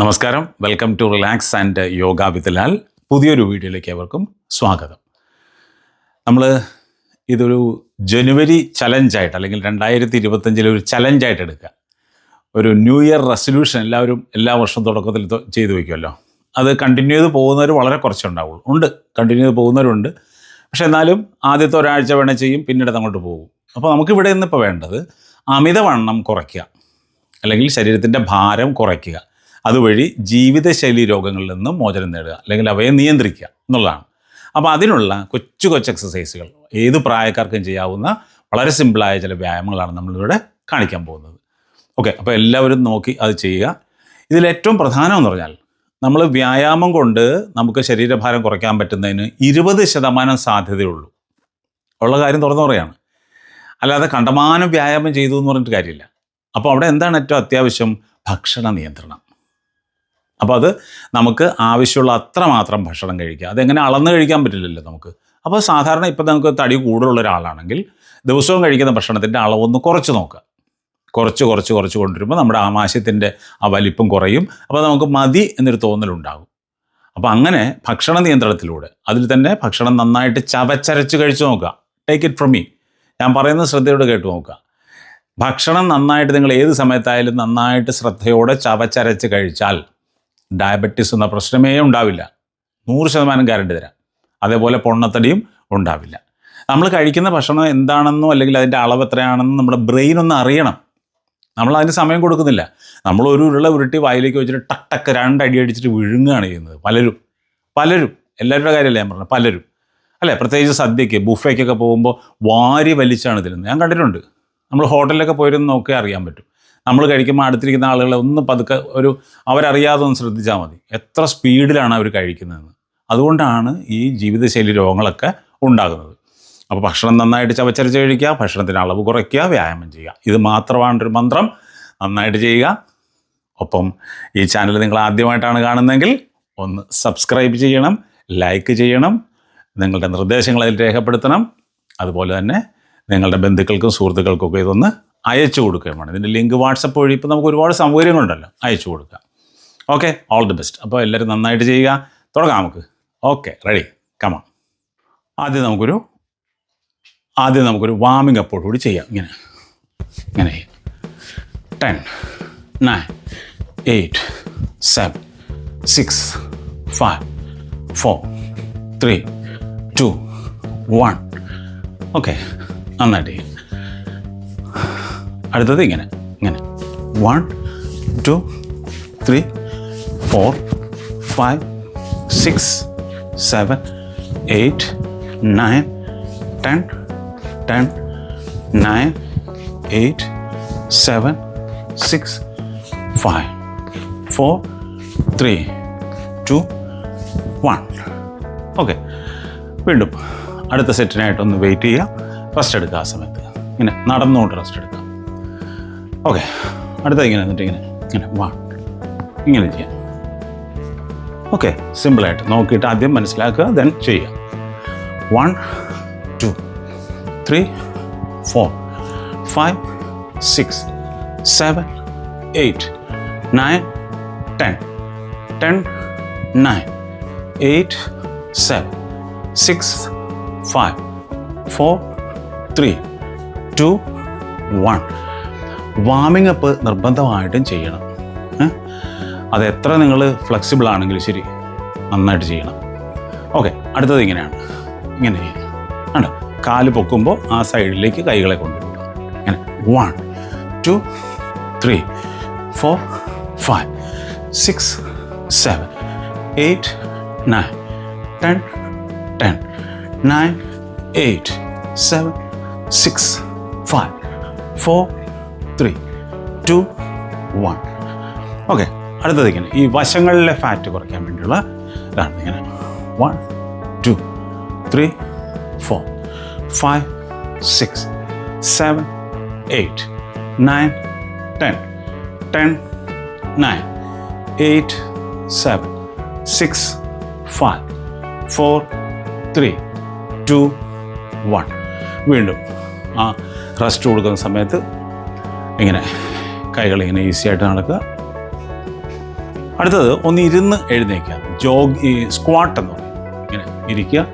നമസ്കാരം. Welcome to relax and yoga with Lal പുതിയൊരു വീഡിയോയിലേക്ക് അവർക്കും സ്വാഗതം. നമ്മൾ ഇതൊരു ജനുവരി ചലഞ്ചായിട്ട് അല്ലെങ്കിൽ രണ്ടായിരത്തി ഇരുപത്തഞ്ചിലെ ഒരു ചലഞ്ചായിട്ട് എടുക്കുക. ഒരു ന്യൂ ഇയർ റെസൊല്യൂഷൻ എല്ലാവരും എല്ലാ വർഷവും തുടക്കത്തിൽ ചെയ്തു വയ്ക്കുമല്ലോ. അത് കണ്ടിന്യൂ ചെയ്ത് പോകുന്നവർ വളരെ കുറച്ചുണ്ടാവുള്ളൂ ഉണ്ട്. കണ്ടിന്യൂ ചെയ്ത് പോകുന്നവരുണ്ട്. പക്ഷെ എന്നാലും ആദ്യത്തെ ഒരാഴ്ച വേണേൽ ചെയ്യും പിന്നീട് അങ്ങോട്ട് പോകും. അപ്പോൾ നമുക്കിവിടെ നിന്നിപ്പോൾ വേണ്ടത് അമിതവണ്ണം കുറയ്ക്കുക. അല്ലെങ്കിൽ ശരീരത്തിന്റെ ഭാരം കുറയ്ക്കുക. അതുവഴി ജീവിതശൈലി രോഗങ്ങളിൽ നിന്നും മോചനം നേടുക അല്ലെങ്കിൽ അവയെ നിയന്ത്രിക്കുക എന്നുള്ളതാണ്. അപ്പോൾ അതിനുള്ള കൊച്ചു കൊച്ചു എക്സസൈസുകൾ ഏത് പ്രായക്കാർക്കും ചെയ്യാവുന്ന വളരെ സിമ്പിളായ ചില വ്യായാമങ്ങളാണ് നമ്മളിവിടെ കാണിക്കാൻ പോകുന്നത്. ഓക്കെ അപ്പോൾ എല്ലാവരും നോക്കി അത് ചെയ്യുക. ഇതിൽ ഏറ്റവും പ്രധാനമെന്ന് പറഞ്ഞാൽ നമ്മൾ വ്യായാമം കൊണ്ട് നമുക്ക് ശരീരഭാരം കുറയ്ക്കാൻ പറ്റുന്നതിന് ഇരുപത് ശതമാനം സാധ്യതയുള്ളൂ. ഉള്ള കാര്യം തുറന്നു പറയാണ് അല്ലാതെ കണ്ടമാനം വ്യായാമം ചെയ്തു എന്ന് പറഞ്ഞിട്ട് കാര്യമില്ല. അപ്പോൾ അവിടെ എന്താണ് ഏറ്റവും അത്യാവശ്യം? ഭക്ഷണ നിയന്ത്രണം. അപ്പോൾ അത് നമുക്ക് ആവശ്യമുള്ള അത്രമാത്രം ഭക്ഷണം കഴിക്കുക. അതെങ്ങനെ അളന്ന് കഴിക്കാൻ പറ്റില്ലല്ലോ നമുക്ക്. അപ്പോൾ സാധാരണ ഇപ്പം നമുക്ക് തടി കൂടുതലുള്ള ഒരാളാണെങ്കിൽ ദിവസവും കഴിക്കുന്ന ഭക്ഷണത്തിന്റെ അളവൊന്ന് കുറച്ച് നോക്കുക. കുറച്ച് കുറച്ച് കുറച്ച് കൊണ്ടുവരുമ്പോൾ നമ്മുടെ ആമാശയത്തിന്റെ ആ വലിപ്പം കുറയും. അപ്പോൾ നമുക്ക് മതി എന്നൊരു തോന്നലുണ്ടാകും. അപ്പോൾ അങ്ങനെ ഭക്ഷണ നിയന്ത്രണത്തിലൂടെ അതിൽ തന്നെ ഭക്ഷണം നന്നായിട്ട് ചവച്ചരച്ച് കഴിച്ചു നോക്കുക. ടേക്ക് ഇറ്റ് ഫ്രം മീ ഞാൻ പറയുന്നത് ശ്രദ്ധയോടെ കേട്ട് നോക്കുക. ഭക്ഷണം നന്നായിട്ട് നിങ്ങൾ ഏത് സമയത്തായാലും നന്നായിട്ട് ശ്രദ്ധയോടെ ചവച്ചരച്ച് കഴിച്ചാൽ ഡയബറ്റീസ് എന്ന പ്രശ്നമേ ഉണ്ടാവില്ല. നൂറ് ശതമാനം ഗ്യാരണ്ടി തരാം. അതേപോലെ പൊണ്ണത്തടിയും ഉണ്ടാവില്ല. നമ്മൾ കഴിക്കുന്ന ഭക്ഷണം എന്താണെന്നോ അല്ലെങ്കിൽ അതിന്റെ അളവ് എത്രയാണെന്നോ നമ്മുടെ ബ്രെയിൻ ഒന്ന് അറിയണം. നമ്മൾ അതിന് സമയം കൊടുക്കുന്നില്ല. നമ്മൾ ഒരു ഉരുള ഉരുട്ടി വായിലേക്ക് വെച്ചിട്ട് ടക്ക് ടക്ക് രണ്ടടി അടിച്ചിട്ട് വിഴുങ്ങുകയാണ് ചെയ്യുന്നത്. പലരും. പലരും. എല്ലാവരുടെ കാര്യമല്ല ഞാൻ പറഞ്ഞത്? പലരും. അല്ലേ? പ്രത്യേകിച്ച് സദ്യക്ക് ബുഫയ്ക്കൊക്കെ പോകുമ്പോൾ വാരി വലിച്ചാണ് തരുന്നത് ഞാൻ കണ്ടിട്ടുണ്ട്. നമ്മൾ ഹോട്ടലിലൊക്കെ പോയിരുന്ന് നോക്കി അറിയാൻ പറ്റും. നമ്മൾ കഴിക്കുമ്പോൾ അടുത്തിരിക്കുന്ന ആളുകളെ ഒന്ന് പതുക്കെ ഒരു അവരറിയാതെ ഒന്ന് ശ്രദ്ധിച്ചാൽ മതി. എത്ര സ്പീഡിലാണ് അവർ കഴിക്കുന്നതെന്ന്. അതുകൊണ്ടാണ് ഈ ജീവിതശൈലി രോഗങ്ങളൊക്കെ ഉണ്ടാകുന്നത്. അപ്പോൾ ഭക്ഷണം നന്നായിട്ട് ചവച്ചരച്ച് കഴിക്കുക ഭക്ഷണത്തിന് അളവ് കുറയ്ക്കുക വ്യായാമം ചെയ്യുക. ഇത് മാത്രമാണ് ഒരു മന്ത്രം. നന്നായിട്ട് ചെയ്യുക. ഒപ്പം ഈ ചാനൽ നിങ്ങൾ ആദ്യമായിട്ടാണ് കാണുന്നതെങ്കിൽ ഒന്ന് സബ്സ്ക്രൈബ് ചെയ്യണം ലൈക്ക് ചെയ്യണം നിങ്ങളുടെ നിർദ്ദേശങ്ങൾ അതിൽ രേഖപ്പെടുത്തണം. അതുപോലെ തന്നെ നിങ്ങളുടെ ബന്ധുക്കൾക്കും സുഹൃത്തുക്കൾക്കും ഒക്കെ ഇതൊന്ന് അയച്ചു കൊടുക്കുകയും വേണം. ഇതിന്റെ ലിങ്ക് വാട്സപ്പ് വഴി ഇപ്പോൾ നമുക്ക് ഒരുപാട് സൗകര്യങ്ങളുണ്ടല്ലോ. അയച്ചു കൊടുക്കുക. ഓക്കെ ഓൾ ദി ബെസ്റ്റ് അപ്പോൾ എല്ലാവരും നന്നായിട്ട് ചെയ്യുക. തുടങ്ങാം നമുക്ക്. ഓക്കെ റെഡി കമാ ആദ്യം നമുക്കൊരു ആദ്യം നമുക്കൊരു വാമിംഗ് അപ്പോട് കൂടി ചെയ്യാം. ഇങ്ങനെ. ഇങ്ങനെ. Ten nine eight seven six five four three two one okay നന്നായിട്ട് ചെയ്യും. അടുത്തത് ഇങ്ങനെ ഇങ്ങനെ. One two three four five six seven eight nine ten ten nine eight seven six five four three two one okay വീണ്ടും അടുത്ത സെറ്റിനായിട്ടൊന്ന് wait ചെയ്യുക. Rest എടുക്കുക ആ സമയത്ത്. ഇങ്ങനെ നടന്നുകൊണ്ട് റെസ്റ്റ് എടുക്കുക. ഓക്കെ. അടുത്ത ഇങ്ങനെ എന്നിട്ട് ഇങ്ങനെ ഇങ്ങനെ വാ. ഇങ്ങനെ ചെയ്യാം ഓക്കെ സിമ്പിളായിട്ട് നോക്കിയിട്ട് ആദ്യം മനസ്സിലാക്കുക ദെൻ ചെയ്യുക. One two three four five six seven eight nine ten ten nine eight seven six five four three two one warming up നിർബന്ധമായിട്ടും ചെയ്യണം. അത് എത്ര നിങ്ങൾ ഫ്ലെക്സിബിൾ ആണെങ്കിലും ശരി നന്നായിട്ട് ചെയ്യണം. ഓക്കെ അടുത്തത് ഇങ്ങനെയാണ്. ഇങ്ങനെ കണ്ടോ? കാൽ പൊക്കുമ്പോൾ ആ സൈഡിലേക്ക് കൈകളെ കൊണ്ടുപോകുക ഇങ്ങനെ. One two three four five six seven eight nine ten ten nine eight seven six five four three two one okay അടുത്തത് ഇങ്ങനെ ഈ വശങ്ങളിലെ ഫാറ്റ് കുറയ്ക്കാൻ വേണ്ടിയുള്ള ഇതാണ് ഇങ്ങനെ. One two three four five six seven eight nine ten ten nine eight seven six five four three two one വീണ്ടും ആ റെസ്റ്റ് കൊടുക്കുന്ന സമയത്ത് ഇങ്ങനെ കൈകൾ ഇങ്ങനെ ഈസി ആയിട്ട് നടക്കുക. അടുത്തത് ഒന്ന് ഇരുന്ന് എഴുന്നേക്കുക. ജോഗ് ഈ സ്ക്വാട്ട് എന്ന് പറയും. ഇങ്ങനെ ഇരിക്കുക.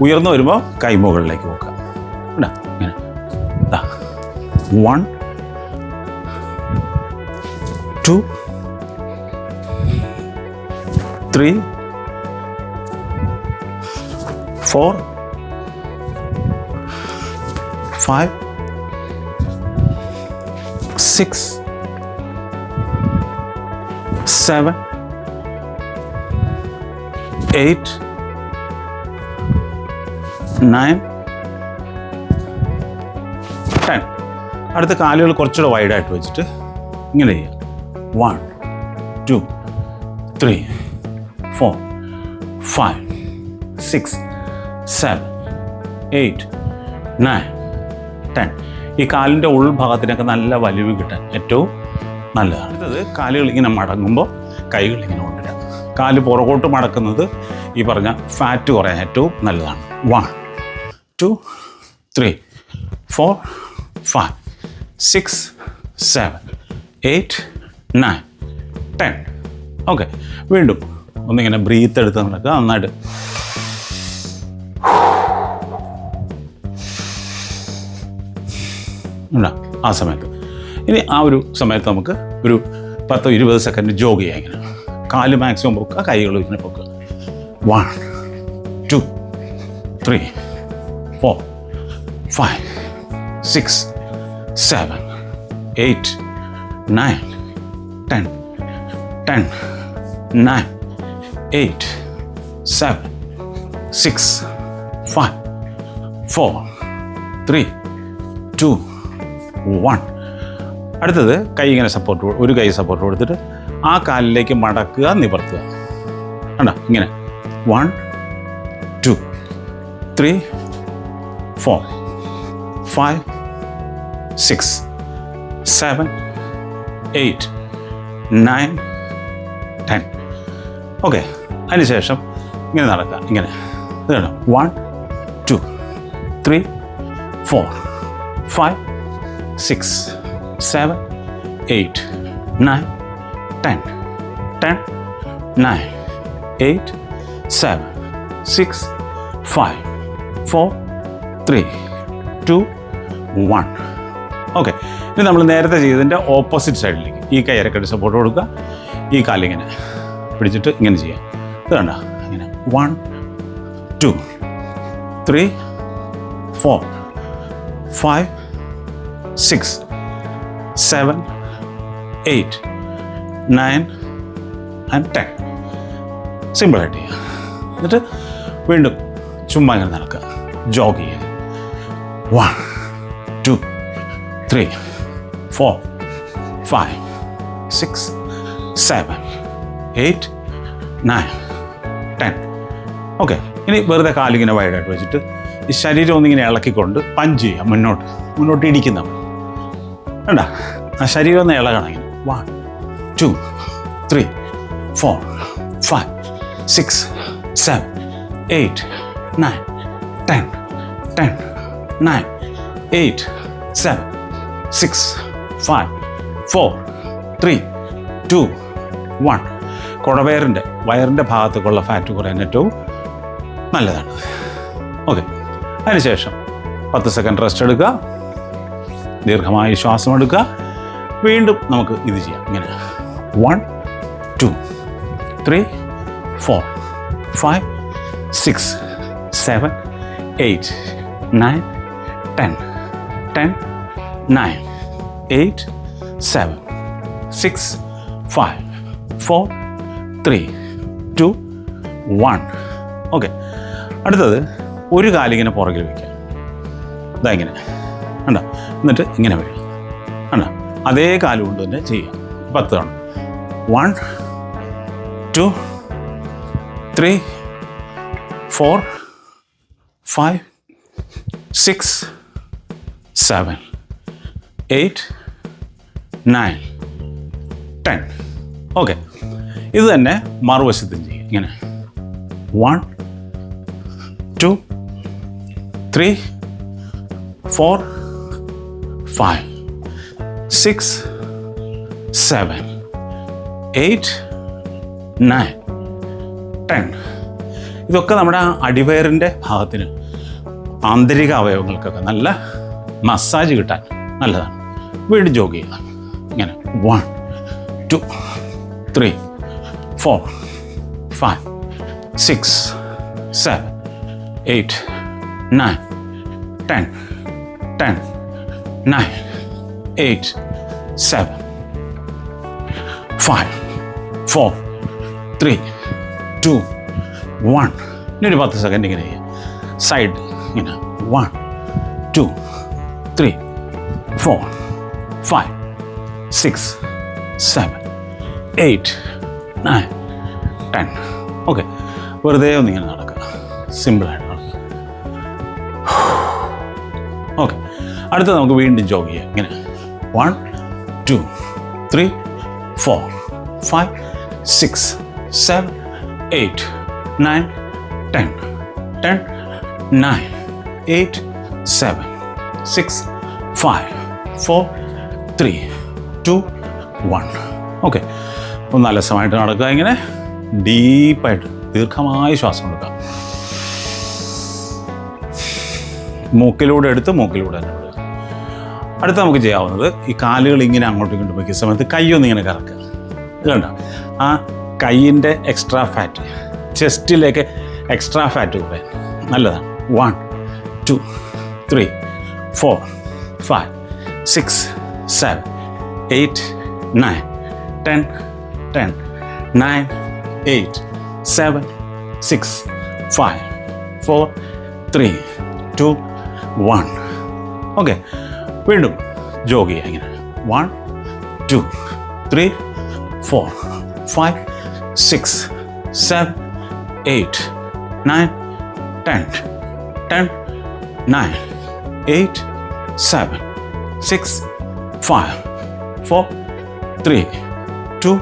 ഉയർന്നു വരുമ്പോൾ കൈമുകളിലേക്ക് നോക്കുക. ഇടാ ഇങ്ങനെ. One two three four five six seven, eight, nine, ten അടുത്ത കാലുകൾ കുറച്ചുകൂടെ വൈഡായിട്ട് വെച്ചിട്ട് ഇങ്ങനെ ചെയ്യാം one two three four five six seven eight nine ten ഈ കാലിന്റെ ഉൾഭാഗത്തിനൊക്കെ നല്ല വലിവ് കിട്ടാൻ ഏറ്റവും നല്ലതാണ്. അടുത്തത് കാലുകൾ ഇങ്ങനെ മടങ്ങുമ്പോൾ കൈകൾ ഇങ്ങനെ കൊണ്ടുവരിക. കാൽ പുറകോട്ട് മടക്കുന്നത് ഈ പറഞ്ഞ ഫാറ്റ് കുറയാൻ ഏറ്റവും നല്ലതാണ്. One two three four five six seven eight nine ten okay വീണ്ടും ഒന്നിങ്ങനെ ബ്രീത്ത് എടുത്ത് നടക്കുക. നന്നായിട്ട് ഉണ്ടോ? ആ സമയത്ത്. ഇനി ആ ഒരു സമയത്ത് നമുക്ക് ഒരു പത്തോ ഇരുപത് സെക്കൻഡ് ജോഗ് ചെയ്യാം ഇങ്ങനെ. കാൽ മാക്സിമം പൊക്കുക കൈകൾ ഇങ്ങനെ പൊക്കുക. One two three four five six seven eight nine ten ten nine eight seven six five four three two one. അടുത്തത് കൈ ഇങ്ങനെ സപ്പോർട്ട് ഒരു കൈ സപ്പോർട്ട് കൊടുത്തിട്ട് ആ കാലിലേക്ക് മടക്കുക നിവർത്തുക. കണ്ടോ? ഇങ്ങനെ. One two three four five six seven eight nine ten. Okay. അതിനുശേഷം ഇങ്ങനെ നടക്കുക. ഇങ്ങനെ. One two three four five six seven eight nine ten. Ten nine eight seven six five four three two one. Okay. ഇനി നമ്മൾ നേരത്തെ ചെയ്തതിന്റെ opposite സൈഡിലേക്ക് ഈ കൈ ഇരക്കടി സപ്പോർട്ട് കൊടുക്കുക. ഈ കാലിങ്ങനെ പിടിച്ചിട്ട് ഇങ്ങനെ ചെയ്യാം. ഇത് കണ്ട ഇങ്ങനെ. One two three four five six seven eight nine and ten. സിമ്പിളായിട്ട് ചെയ്യുക എന്നിട്ട് വീണ്ടും ചുമ്മാ ഇങ്ങനെ നടക്കുക. ജോഗ് ചെയ്യുക. One two three four five six seven eight nine ten okay ഇനി വെറുതെ കാലിങ്ങനെ വൈഡായിട്ട് വെച്ചിട്ട് ഈ ശരീരം ഒന്നിങ്ങനെ ഇളക്കിക്കൊണ്ട് പഞ്ച് ചെയ്യുക. മുന്നോട്ട്. മുന്നോട്ട് ഇടിക്കുന്ന. വേണ്ട. ആ ശരീരം ഒന്ന് ഇളകണം ഇങ്ങനെ one two three four five six seven eight nine ten ten nine eight seven six five four three two one കുടവയറിന്റെ വയറിന്റെ ഭാഗത്തേക്കുള്ള ഫാറ്റ് കുറയാൻ ഏറ്റവും നല്ലതാണ്. ഓക്കെ അതിനുശേഷം പത്ത് സെക്കൻഡ് റെസ്റ്റ് എടുക്കുക. ദീർഘമായ ശ്വാസം എടുക്കുക വീണ്ടും നമുക്ക് ഇത് ചെയ്യാം. ഇങ്ങനെ. One two three four five six seven eight nine ten ten nine eight seven six five four three two one okay അടുത്തത് ഒരു കാലിങ്ങനെ പുറകിൽ വയ്ക്കാം ഇതാ ഇങ്ങനെ. എന്നിട്ട് ഇങ്ങനെ വരും. ആണ്? അതേ കാലം കൊണ്ട് തന്നെ ചെയ്യാം. പത്ത് തവണ one two three four five six seven eight nine ten okay ഇത് തന്നെ മറുവശത്തും ചെയ്യും. ഇങ്ങനെ. One two three four five six, seven, eight, nine, ten. ഇതൊക്കെ നമ്മുടെ അടിവയറിന്റെ ഭാഗത്തിന് ആന്തരിക അവയവങ്ങൾക്കൊക്കെ നല്ല മസാജ് കിട്ടാൻ നല്ലതാണ്. വീട് ജോഗ് ചെയ്യുക. ഇങ്ങനെ. One two three four five six seven eight nine ten ten nine eight, seven, five, four, three, two, one. ഇനി ഒരു പത്ത് സെക്കൻഡ് ഇങ്ങനെ ചെയ്യുക സൈഡ് ഇങ്ങനെ. One two three four five six seven eight nine ten okay വെറുതെ ഒന്ന് ഇങ്ങനെ നടക്കുക സിമ്പിളായിട്ട് അടുത്ത നമുക്ക് വീണ്ടും ജോഗ് ചെയ്യാം. ഇങ്ങനെ. One two three four five six seven eight nine ten ten nine eight seven six five four three two one okay ഒന്ന് അലസമായിട്ട് നടക്കുക ഇങ്ങനെ. ഡീപ്പായിട്ട് ദീർഘമായ ശ്വാസം എടുക്കുക. മൂക്കിലൂടെ എടുത്ത് മൂക്കിലൂടെ തന്നെ. അടുത്ത നമുക്ക് ചെയ്യാവുന്നത് ഈ കാലുകൾ ഇങ്ങനെ അങ്ങോട്ടും ഇങ്ങോട്ടും വയ്ക്കുന്ന സമയത്ത് കൈയൊന്നും ഇങ്ങനെ കറക്കുക. കണ്ട? ആ കൈയിന്റെ എക്സ്ട്രാ ഫാറ്റ് ചെസ്റ്റിലേക്ക് എക്സ്ട്രാ ഫാറ്റ് കൂടെ. നല്ലതാണ്. One two three four five six seven eight nine ten ten nine eight seven six five four three two one okay വീണ്ടും ജോഗ് ചെയ്യുക ഇങ്ങനെ one two three four five six seven eight nine ten ten nine eight seven six five four three two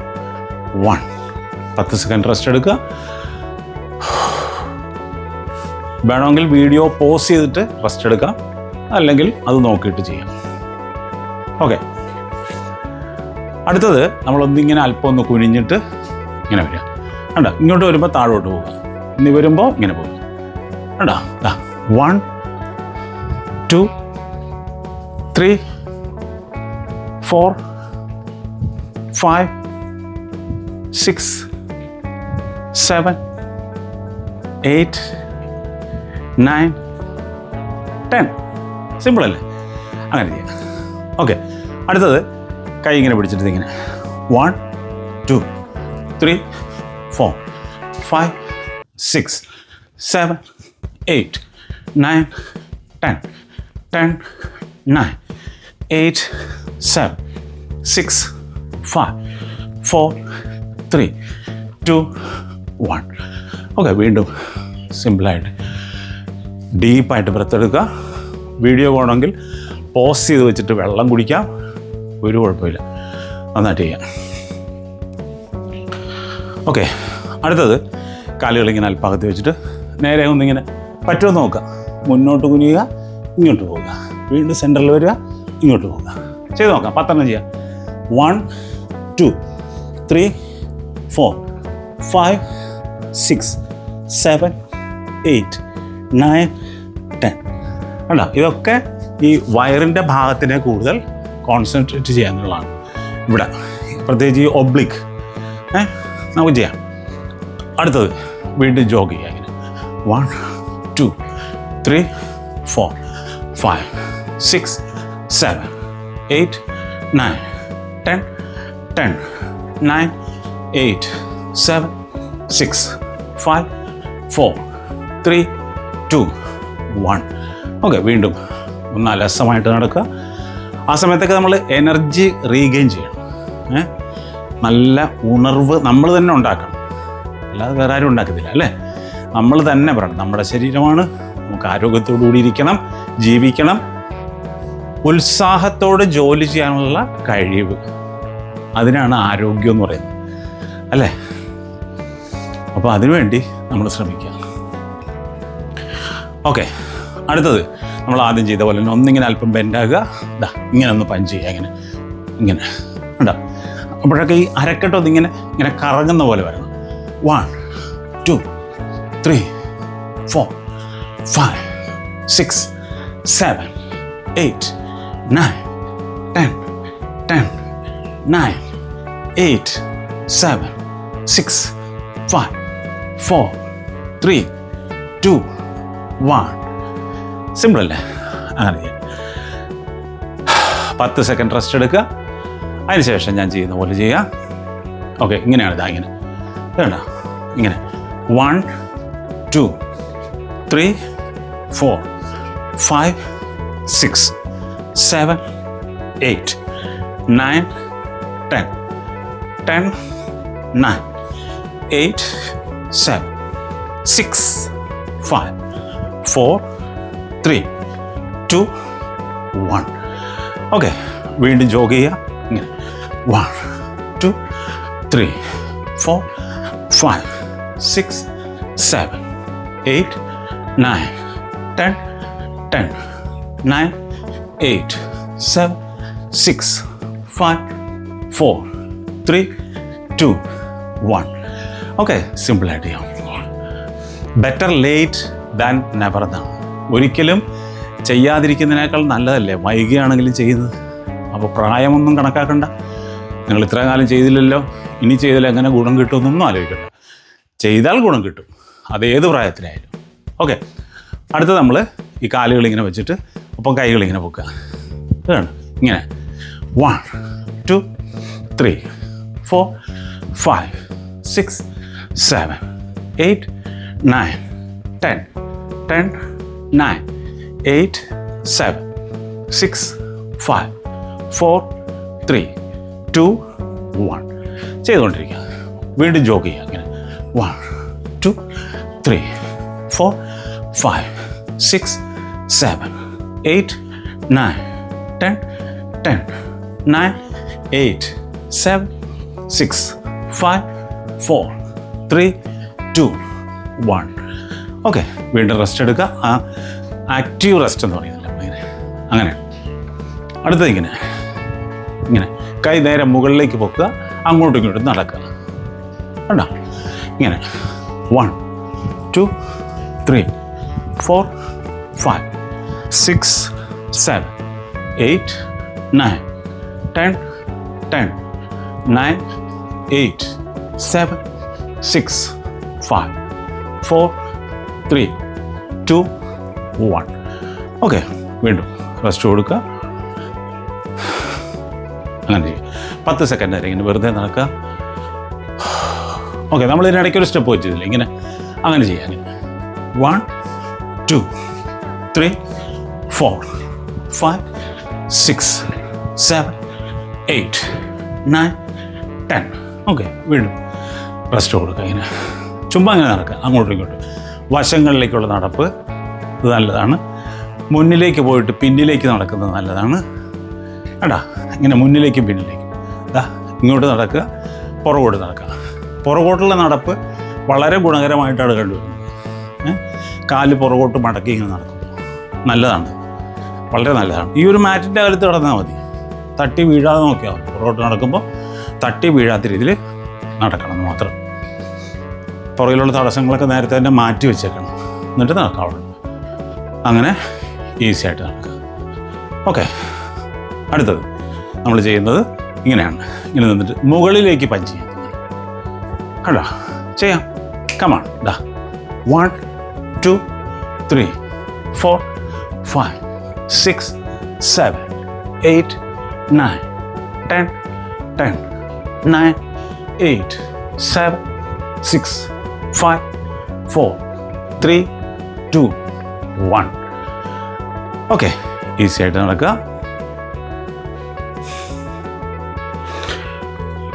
one പത്ത് second rest എടുക്കുക. വേണമെങ്കിൽ video pause ചെയ്തിട്ട് rest എടുക്കാം. അല്ലെങ്കിൽ അത് നോക്കിയിട്ട് ചെയ്യാം. ഓക്കെ. അടുത്തത് നമ്മളൊന്നിങ്ങനെ അല്പം ഒന്ന് കുനിഞ്ഞിട്ട് ഇങ്ങനെ വരിക. കണ്ടോ? ഇങ്ങോട്ട് വരുമ്പോൾ താഴോട്ട് പോകുക ഇനി വരുമ്പോൾ ഇങ്ങനെ പോകും കണ്ടോ? One two three four five six seven eight nine simple അല്ലേ? അങ്ങനെ ചെയ്യാം. ഓക്കെ അടുത്തത് കൈ ഇങ്ങനെ പിടിച്ചിട്ട് ഇങ്ങനെ. One two three four five six seven eight nine ten ten nine eight seven six five four three two one okay വീണ്ടും സിമ്പിളായിട്ട് ഡീപ്പായിട്ട് ബ്രത്ത് വീഡിയോ വേണമെങ്കിൽ പോസ് ചെയ്ത് വെച്ചിട്ട് വെള്ളം കുടിക്കാം. ഒരു കുഴപ്പമില്ല. നന്നായിട്ട് ചെയ്യാം. ഓക്കെ അടുത്തത് കാലുകൾ ഇങ്ങനെ അല്പകത്ത് വെച്ചിട്ട് നേരെ ഒന്നിങ്ങനെ പറ്റുമെന്ന് നോക്കുക. മുന്നോട്ട് കുനിയുക ഇങ്ങോട്ട് പോവുക. വീണ്ടും സെന്ററിൽ വരിക ഇങ്ങോട്ട് പോവുക. ചെയ്ത് നോക്കാം. പത്തെണ്ണം ചെയ്യാം. One two three four five six seven eight nine കണ്ടോ? ഇതൊക്കെ ഈ വയറിന്റെ ഭാഗത്തിനെ കൂടുതൽ കോൺസെൻട്രേറ്റ് ചെയ്യാനുള്ളതാണ്. ഇവിടെ പ്രത്യേകിച്ച് ഈ ഒബ്ലിക് ഏ നമുക്ക് ചെയ്യാം. അടുത്തത് വീണ്ടും ജോഗ് ചെയ്യുക ഇങ്ങനെ. One two three four five six seven eight nine ten ten nine eight seven six five four three two one okay വീണ്ടും ഒന്ന് അലസമായിട്ട് നടക്കുക. ആ സമയത്തൊക്കെ നമ്മൾ എനർജി റീഗെയിൻ ചെയ്യണം. നല്ല ഉണർവ് നമ്മൾ തന്നെ ഉണ്ടാക്കണം. അല്ലാതെ വേറെ ആരും ഉണ്ടാക്കത്തില്ല അല്ലേ? നമ്മൾ തന്നെ പറയണം. നമ്മുടെ ശരീരമാണ്. നമുക്ക് ആരോഗ്യത്തോടു കൂടി ഇരിക്കണം ജീവിക്കണം. ഉത്സാഹത്തോടെ ജോലി ചെയ്യാനുള്ള കഴിവ്. അതിനാണ് ആരോഗ്യം എന്ന് പറയുന്നത് അല്ലേ? അപ്പോൾ അതിനുവേണ്ടി നമ്മൾ ശ്രമിക്കുക. ഓക്കെ. അടുത്തത് നമ്മൾ ആദ്യം ചെയ്ത പോലെ തന്നെ ഒന്നിങ്ങനെ അല്പം ബെൻഡാകുക ഇതാ ഇങ്ങനെ ഒന്ന് പഞ്ച് ചെയ്യുക ഇങ്ങനെ ഇങ്ങനെ. ഉണ്ടോ അപ്പോഴൊക്കെ ഈ അരക്കെട്ട് ഒന്നിങ്ങനെ ഇങ്ങനെ കറങ്ങുന്ന പോലെ വരണം. One two three four five six seven eight nine ten ten nine eight seven six five four three two one simple അല്ലേ അങ്ങനെ. ചെയ്യാം പത്ത് സെക്കൻഡ് റെസ്റ്റ് എടുക്കുക. അതിനുശേഷം ഞാൻ ചെയ്യുന്ന പോലെ ചെയ്യുക. ഓക്കെ ഇങ്ങനെയാണ് ഇതാ ഇങ്ങനെ. വേണ്ട ഇങ്ങനെ. One two three four five six seven eight nine ten ten nine eight seven six five four three two one okay വീണ്ടും ജോഗ് ചെയ്യുക. ഇങ്ങനെ. One two three four five six seven eight nine ten ten nine eight seven six five four three two one okay സിമ്പിളായിട്ട് ചെയ്യാം. Better late than never എന്നാണ് ഒരിക്കലും ചെയ്യാതിരിക്കുന്നതിനേക്കാൾ നല്ലതല്ലേ? വൈകിയാണെങ്കിലും ചെയ്യുന്നത്. അപ്പോൾ പ്രായമൊന്നും കണക്കാക്കണ്ട. നിങ്ങൾ ഇത്ര കാലം ചെയ്തില്ലല്ലോ. ഇനി ചെയ്താൽ എങ്ങനെ ഗുണം കിട്ടുമെന്നൊന്നും ആലോചിക്കണ്ട. ചെയ്താൽ ഗുണം കിട്ടും. അത് ഏത് പ്രായത്തിലായാലും ഓക്കെ. അടുത്ത് നമ്മൾ ഈ കാലുകൾ ഇങ്ങനെ വെച്ചിട്ട് ഒപ്പം കൈകൾ ഇങ്ങനെ പൊക്കുക. ഇതാണ്. ഇങ്ങനെ. One two three four five six seven eight nine ten ten nine eight, seven, six, five, four, three, two, one. ചെയ്തുകൊണ്ടിരിക്കുക. വീണ്ടും ജോഗ് ചെയ്യുക. അങ്ങനെ. One two three four five six seven eight nine ten ten nine eight seven six five four three two one okay. വീണ്ടും rest എടുക്കുക. ആ active rest എന്ന് പറയുന്നില്ല അങ്ങനെ അങ്ങനെ. അടുത്തത് ഇങ്ങനെ. ഇങ്ങനെ. കൈ നേരെ മുകളിലേക്ക് പൊക്കുക. അങ്ങോട്ടും ഇങ്ങോട്ടും നടക്കുക. കണ്ടോ? ഇങ്ങനെ. One two three four five six seven eight nine ten ten nine eight seven six five four three two one okay വീണ്ടും റെസ്റ്റ് കൊടുക്കുക. അങ്ങനെ ചെയ്യും പത്ത് സെക്കൻഡ് വരെ ഇങ്ങനെ വെറുതെ നടക്കുക. ഓക്കെ നമ്മൾ ഇതിനിടയ്ക്ക് ഒരു സ്റ്റെപ്പ് വെച്ചിട്ടില്ല? ഇങ്ങനെ അങ്ങനെ ചെയ്യാം. അങ്ങനെ one two three four five six seven eight nine ten okay വീണ്ടും റെസ്റ്റ് കൊടുക്കുക. ഇങ്ങനെ. ചുമ്മാ ഇങ്ങനെ നടക്കുക. അങ്ങോട്ടും ഇങ്ങോട്ടും. വശങ്ങളിലേക്കുള്ള നടപ്പ് ഇത് നല്ലതാണ്. മുന്നിലേക്ക് പോയിട്ട് പിന്നിലേക്ക് നടക്കുന്നത് നല്ലതാണ്. കേട്ടാ ഇങ്ങനെ മുന്നിലേക്കും പിന്നിലേക്കും. ദാ ഇങ്ങോട്ട് നടക്കുക പുറകോട്ട് നടക്കുക. പുറകോട്ടുള്ള നടപ്പ് വളരെ ഗുണകരമായിട്ടാണ് കണ്ടുവരുന്നത്. കാൽ പുറകോട്ട് മടക്കി ഇങ്ങനെ നടക്കും. നല്ലതാണ്. വളരെ നല്ലതാണ്. ഈ ഒരു മാറ്റിന്റെ കാലത്ത് കിടന്നാൽ മതി. തട്ടി വീഴാതെ നോക്കിയാൽ പുറകോട്ട് നടക്കുമ്പോൾ തട്ടി വീഴാത്ത രീതിയിൽ നടക്കണം മാത്രം. പുറകിലുള്ള തടസ്സങ്ങളൊക്കെ നേരത്തെ തന്നെ മാറ്റി വെച്ചേക്കണം. എന്നിട്ട് നടക്കാവുള്ളൂ അങ്ങനെ ഈസി ആയിട്ട് നടക്കുക ഓക്കെ അടുത്തത് നമ്മൾ ചെയ്യുന്നത് ഇങ്ങനെയാണ്. ഇങ്ങനെ നിന്നിട്ട് മുകളിലേക്ക് പഞ്ച് ചെയ്യാം. കണ്ടോ? ചെയ്യാം. കമാണ് ഡാ one two three four five six seven eight nine ten ten nine eight seven six five four three two one okay easy ആയിട്ട് നടക്കുക.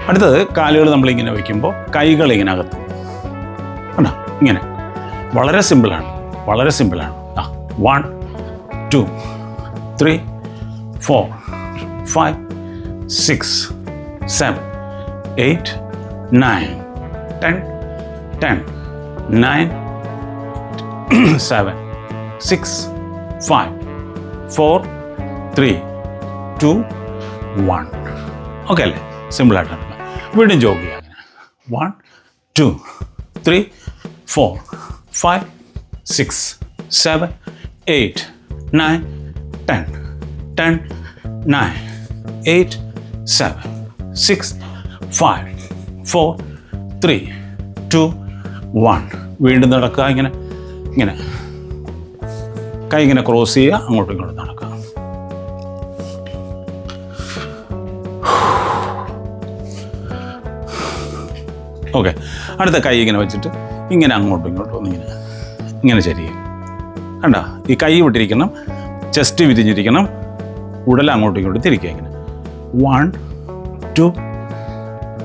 അടുത്തത് കാലുകൾ നമ്മളിങ്ങനെ വയ്ക്കുമ്പോൾ കൈകൾ ഇങ്ങനെ അകത്ത്. കണ്ടോ? ഇങ്ങനെ. വളരെ സിമ്പിളാണ് വളരെ സിമ്പിളാണ് ആ one two three four five six seven eight nine ten ten nine seven six five four three two one okay അല്ലേ? സിമ്പിളായിട്ടാണ് വീണ്ടും ജോഗ് ചെയ്യുക അങ്ങനെ. One two three four five six seven eight nine ten ten nine eight seven six five four three two one. വീണ്ടും നടക്കുക. ഇങ്ങനെ ഇങ്ങനെ. കൈ ഇങ്ങനെ ക്രോസ് ചെയ്യുക അങ്ങോട്ടും ഇങ്ങോട്ടും നടക്കുക. ഓക്കെ. അടുത്ത കൈ ഇങ്ങനെ വെച്ചിട്ട് ഇങ്ങനെ അങ്ങോട്ടും ഇങ്ങോട്ടും ഒന്നിങ്ങനെ ഇങ്ങനെ ചരിയും കണ്ട? ഈ കൈ വിട്ടിരിക്കണം ചെസ്റ്റ് വിരിഞ്ഞിരിക്കണം ഉടൽ അങ്ങോട്ടും ഇങ്ങോട്ടും തിരിക്കുക ഇങ്ങനെ. One two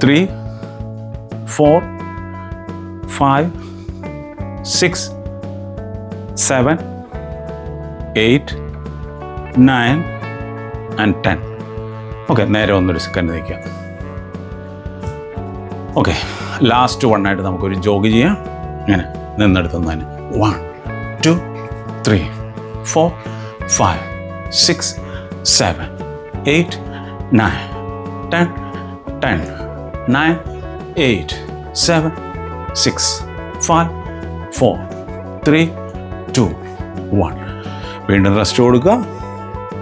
three four five six seven eight nine and ten okay നേരെ ഒന്നൊരു സെക്കൻഡ് നിൽക്കുക ഓക്കെ ലാസ്റ്റ് വൺ ആയിട്ട് നമുക്കൊരു ജോഗ് ചെയ്യാം. ഇങ്ങനെ നിന്നെടുത്ത് തന്നെ one two three four five six seven eight nine ten ten nine eight seven six five four three two one. വീണ്ടും റെസ്റ്റ് കൊടുക്കുക.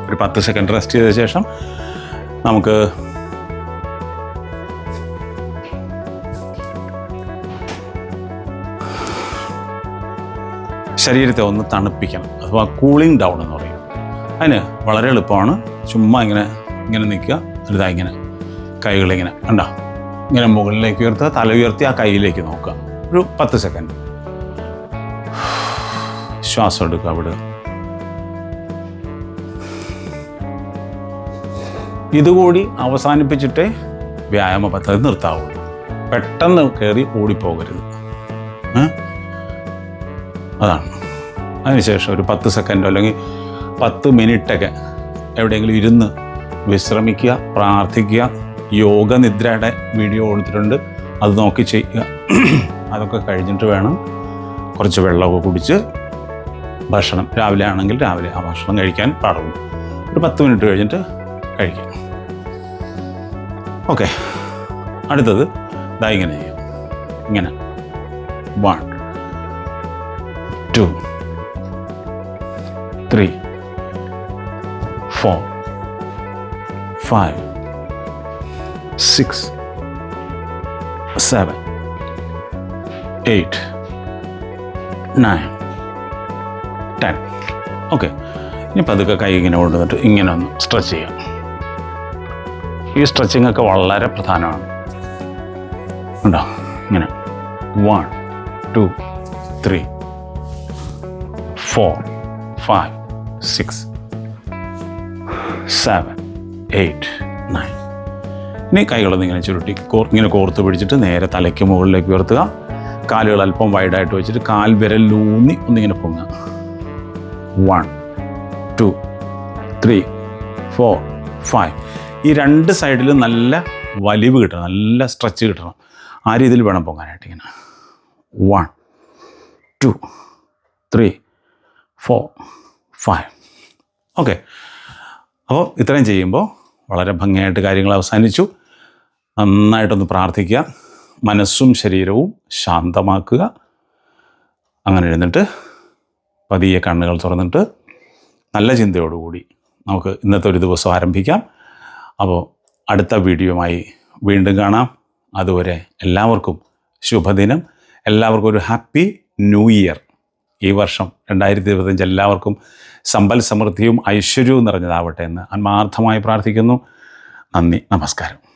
ഒരു പത്ത് സെക്കൻഡ് റെസ്റ്റ് ചെയ്ത ശേഷം നമുക്ക് ശരീരത്തെ ഒന്ന് തണുപ്പിക്കണം. അഥവാ കൂളിംഗ് ഡൗൺ എന്ന് പറയും. അതിന് വളരെ എളുപ്പമാണ്. ചുമ്മാ ഇങ്ങനെ ഇങ്ങനെ നിൽക്കുക. എന്നിട്ട് ഇങ്ങനെ കൈകളിങ്ങനെ. കണ്ടോ? ഇങ്ങനെ മുകളിലേക്ക് ഉയർത്തുക തല ഉയർത്തി ആ കയ്യിലേക്ക് നോക്കുക. ഒരു പത്ത് സെക്കൻഡ് ശ്വാസം എടുക്കുക അവിടെ. ഇതുകൂടി അവസാനിപ്പിച്ചിട്ടേ വ്യായാമ പദ്ധതി നിർത്താവുള്ളൂ പെട്ടെന്ന് കയറി ഓടിപ്പോകരുത്. അതാണ്. അതിനുശേഷം ഒരു പത്ത് സെക്കൻഡോ അല്ലെങ്കിൽ പത്ത് മിനിറ്റൊക്കെ എവിടെയെങ്കിലും ഇരുന്ന് വിശ്രമിക്കുക പ്രാർത്ഥിക്കുക യോഗ നിദ്രയുടെ വീഡിയോ കൊടുത്തിട്ടുണ്ട്. അത് നോക്കി ചെയ്യുക. അതൊക്കെ കഴിഞ്ഞിട്ട് വേണം കുറച്ച് വെള്ളമൊക്കെ കുടിച്ച് ഭക്ഷണം. രാവിലെ ആണെങ്കിൽ രാവിലെ ആ ഭക്ഷണം കഴിക്കാൻ പാടുള്ളൂ. ഒരു പത്ത് മിനിറ്റ് കഴിഞ്ഞിട്ട് കഴിക്കാം. ഓക്കെ. അടുത്തത് ദാ ഇങ്ങനെ ചെയ്യാം. ഇങ്ങനെ. One two three four five six seven eight nine ten. Okay. ഇനി പതുക്കെ കൈ ഇങ്ങനെ കൊണ്ടുവന്നിട്ട് ഇങ്ങനെ ഒന്ന് സ്ട്രെച്ച് ചെയ്യാം. ഈ സ്ട്രെച്ചിങ് ഒക്കെ വളരെ പ്രധാനമാണ്. ഉണ്ടോ ഇങ്ങനെ. One two three four five six seven eight ഇനി കൈകളൊന്നും ഇങ്ങനെ ചുരുട്ടി കോർ ഇങ്ങനെ കോർത്ത് പിടിച്ചിട്ട് നേരെ തലയ്ക്ക് മുകളിലേക്ക് ഉയർത്തുക. കാലുകൾ അല്പം വൈഡായിട്ട് വെച്ചിട്ട് കാൽ വിരലൂന്നി ഒന്നിങ്ങനെ പൊങ്ങുക. One two three four five ഈ രണ്ട് സൈഡിലും നല്ല വലിവ് കിട്ടണം നല്ല സ്ട്രെച്ച് കിട്ടണം. ആ രീതിയിൽ വേണം പൊങ്ങാനായിട്ട് ഇങ്ങനെ. One two three four five okay അപ്പോൾ ഇത്രയും ചെയ്യുമ്പോൾ വളരെ ഭംഗിയായിട്ട് കാര്യങ്ങൾ അവസാനിച്ചു. നന്നായിട്ടൊന്ന് പ്രാർത്ഥിക്കുക. മനസ്സും ശരീരവും ശാന്തമാക്കുക. അങ്ങനെ എഴുന്നിട്ട് പതിയെ കണ്ണുകൾ തുറന്നിട്ട് നല്ല ചിന്തയോടുകൂടി നമുക്ക് ഇന്നത്തെ ഒരു ദിവസം ആരംഭിക്കാം. അപ്പോൾ അടുത്ത വീഡിയോയുമായി വീണ്ടും കാണാം. അതുവരെ എല്ലാവർക്കും ശുഭദിനം. എല്ലാവർക്കും ഒരു ഹാപ്പി ന്യൂ ഇയർ. ഈ വർഷം രണ്ടായിരത്തി ഇരുപത്തഞ്ച് എല്ലാവർക്കും സമ്പൽ സമൃദ്ധിയും ഐശ്വര്യവും നിറഞ്ഞതാവട്ടെ എന്ന് ആത്മാർത്ഥമായി പ്രാർത്ഥിക്കുന്നു. നന്ദി നമസ്കാരം.